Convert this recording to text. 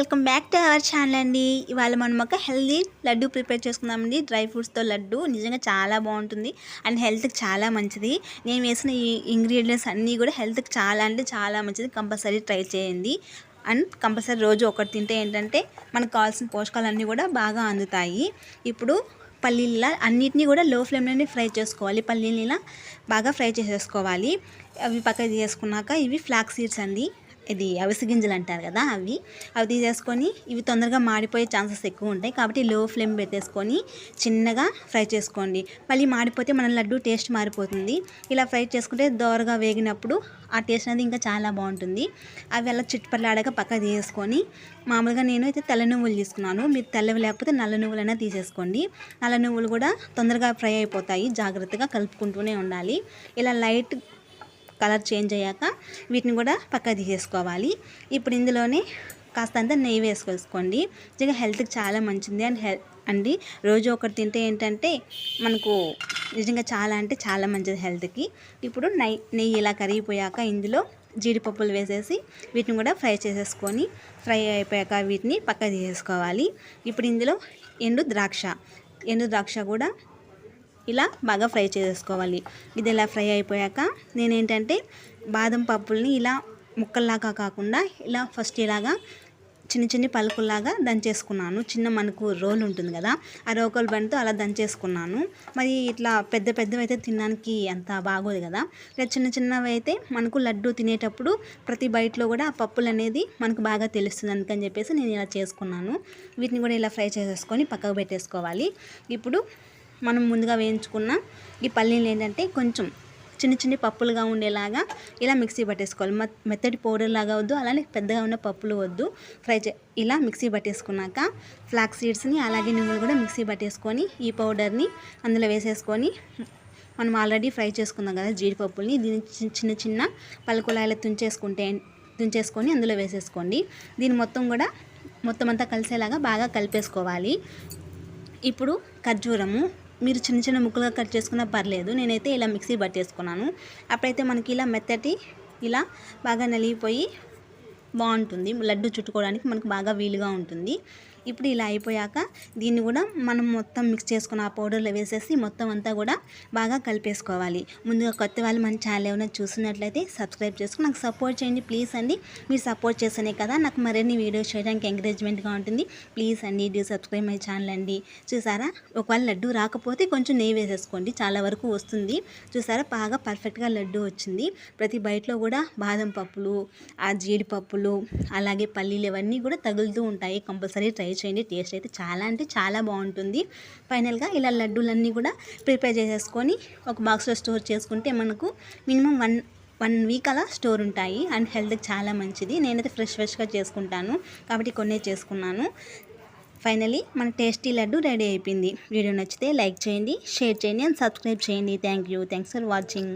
Welcome back to our channel అండి. ఇవాళ మనం ఒక హెల్దీ లడ్డు ప్రిపేర్ చేసుకుందామండి. డ్రై ఫ్రూట్స్తో లడ్డు నిజంగా చాలా బాగుంటుంది. అండ్ హెల్త్కి చాలా మంచిది. నేను వేసిన ఈ ఇంగ్రీడియంట్స్ అన్నీ కూడా హెల్త్కి చాలా అంటే చాలా మంచిది. కంపల్సరీ ట్రై చేయండి. అండ్ కంపల్సరీ రోజు ఒకటి తింటే ఏంటంటే మనకు కావాల్సిన పోషకాలన్నీ కూడా బాగా అందుతాయి. ఇప్పుడు పల్లీల అన్నిటినీ కూడా లో ఫ్లేమ్లోనే ఫ్రై చేసుకోవాలి. పల్లీల బాగా ఫ్రై చేసేసుకోవాలి. అవి పక్కన తీసుకున్నాక ఇవి ఫ్లాక్ సీడ్స్ అండి. ఇది అవిసె గింజలు అంటారు కదా అవి. అవి తీసేసుకొని ఇవి తొందరగా మాడిపోయే ఛాన్సెస్ ఎక్కువ ఉంటాయి. కాబట్టి లో ఫ్లేమ్ పెట్టేసుకొని చిన్నగా ఫ్రై చేసుకోండి. మళ్ళీ మాడిపోతే మన లడ్డు టేస్ట్ మారిపోతుంది. ఇలా ఫ్రై చేసుకుంటే దోరగా వేగినప్పుడు ఆ టేస్ట్ అనేది ఇంకా చాలా బాగుంటుంది. అవి అలా చిట్టుపట్లాడాక పక్క తీసేసుకొని మామూలుగా నేను అయితే తెల్ల నువ్వులు తీసుకున్నాను. మీరు తెల్లవి లేకపోతే నల్ల నువ్వులైనా తీసేసుకోండి. నల్ల నువ్వులు కూడా తొందరగా ఫ్రై అయిపోతాయి. జాగ్రత్తగా కలుపుకుంటూనే ఉండాలి. ఇలా లైట్ కలర్ చేంజ్ అయ్యాక వీటిని కూడా పక్క తీసేసుకోవాలి. ఇప్పుడు ఇందులోనే కాస్తంత నెయ్యి వేసుకోసుకోండి. నిజంగా హెల్త్కి చాలా మంచిది. అండ్ హెల్త్ అండి రోజు ఒకటి తింటే ఏంటంటే మనకు నిజంగా చాలా అంటే చాలా మంచిది హెల్త్కి. ఇప్పుడు నెయ్యి నెయ్యి ఇలా కరిగిపోయాక ఇందులో జీడిపప్పులు వేసేసి వీటిని కూడా ఫ్రై చేసేసుకొని ఫ్రై అయిపోయాక వీటిని పక్క తీసేసుకోవాలి. ఇప్పుడు ఇందులో ఎండు ద్రాక్ష ఎండు ద్రాక్ష కూడా ఇలా బాగా ఫ్రై చేసుకోవాలి. ఇది ఇలా ఫ్రై అయిపోయాక నేనేంటంటే బాదం పప్పుల్ని ఇలా ముక్కల్లాగా కాకుండా ఇలా ఫస్ట్ ఇలాగా చిన్న చిన్న పలుకుల్లాగా దంచేసుకున్నాను. చిన్న మనకు రోల్ ఉంటుంది కదా ఆ రోకల్ బండితో అలా దంచేసుకున్నాను. మరి ఇట్లా పెద్ద పెద్దవి అయితే తినడానికి అంత బాగోదు కదా. ఇలా చిన్న చిన్నవి అయితే మనకు లడ్డు తినేటప్పుడు ప్రతి బయటలో కూడా ఆ పప్పులు అనేది మనకు బాగా తెలుస్తుంది అందుకని చెప్పేసి నేను ఇలా చేసుకున్నాను. వీటిని కూడా ఇలా ఫ్రై చేసేసుకొని పక్కకు పెట్టేసుకోవాలి. ఇప్పుడు మనం ముందుగా వేయించుకున్న ఈ పల్లీలు ఏంటంటే కొంచెం చిన్న చిన్న పప్పులుగా ఉండేలాగా ఇలా మిక్సీ పట్టేసుకోవాలి. మెత్తటి పౌడర్ లాగా వద్దు అలానే పెద్దగా ఉన్న పప్పులు వద్దు. ఫ్రై చే ఇలా మిక్సీ పట్టేసుకున్నాక ఫ్లాక్ సీడ్స్ని అలాగే నువ్వులు కూడా మిక్సీ పట్టేసుకొని ఈ పౌడర్ని అందులో వేసేసుకొని మనం ఆల్రెడీ ఫ్రై చేసుకుందాం కదా జీడిపప్పుల్ని దీన్ని చిన్న చిన్న పలుకులాయలు తుంచేసుకుంటే తుంచేసుకొని అందులో వేసేసుకోండి. దీన్ని మొత్తం కూడా మొత్తం అంతా కలిసేలాగా బాగా కలిపేసుకోవాలి. ఇప్పుడు ఖర్జూరము మీరు చిన్న చిన్న ముక్కలుగా కట్ చేసుకున్నా పర్లేదు. నేనైతే ఇలా మిక్సీ పట్టేసుకున్నాను. అప్పుడైతే మనకి ఇలా మెత్తటి ఇలా బాగా నలిగిపోయి బాగుంటుంది. లడ్డు చుట్టుకోవడానికి మనకు బాగా వీలుగా ఉంటుంది. ఇప్పుడు ఇలా అయిపోయాక దీన్ని కూడా మనం మొత్తం మిక్స్ చేసుకున్న ఆ పౌడర్లో వేసేసి మొత్తం అంతా కూడా బాగా కలిపేసుకోవాలి. ముందుగా కొత్త వాళ్ళు మన ఛానల్ ఏమైనా చూసినట్లయితే సబ్స్క్రైబ్ చేసుకుని నాకు సపోర్ట్ చేయండి. ప్లీజ్ అండి మీరు సపోర్ట్ చేస్తేనే కదా నాకు మరిన్ని వీడియోస్ చేయడానికి ఎంకరేజ్మెంట్గా ఉంటుంది. ప్లీజ్ అండి డూ సబ్స్క్రైబ్ మై ఛానల్ అండి. చూసారా? ఒకవేళ లడ్డు రాకపోతే కొంచెం నెయ్యి వేసేసుకోండి. చాలా వరకు వస్తుంది. చూసారా? బాగా పర్ఫెక్ట్గా లడ్డు వచ్చింది. ప్రతి బయటలో కూడా బాదం పప్పులు ఆ జీడిపప్పులు అలాగే పల్లీలు ఇవన్నీ కూడా తగులుతూ ఉంటాయి. కంపల్సరీ ట్రై ట్రై చేయండి. టేస్ట్ అయితే చాలా అంటే చాలా బాగుంటుంది. ఫైనల్గా ఇలా లడ్డూలన్నీ కూడా ప్రిపేర్ చేసేసుకొని ఒక బాక్స్లో స్టోర్ చేసుకుంటే మనకు మినిమం వన్ వన్ వీక్ అలా స్టోర్ ఉంటాయి. అండ్ హెల్త్కి చాలా మంచిది. నేనైతే ఫ్రెష్ ఫ్రెష్గా చేసుకుంటాను. కాబట్టి కొన్నే చేసుకున్నాను. ఫైనలీ మన టేస్టీ లడ్డు రెడీ అయిపోయింది. వీడియో నచ్చితే లైక్ చేయండి షేర్ చేయండి అండ్ సబ్స్క్రైబ్ చేయండి. Thank you thanks for watching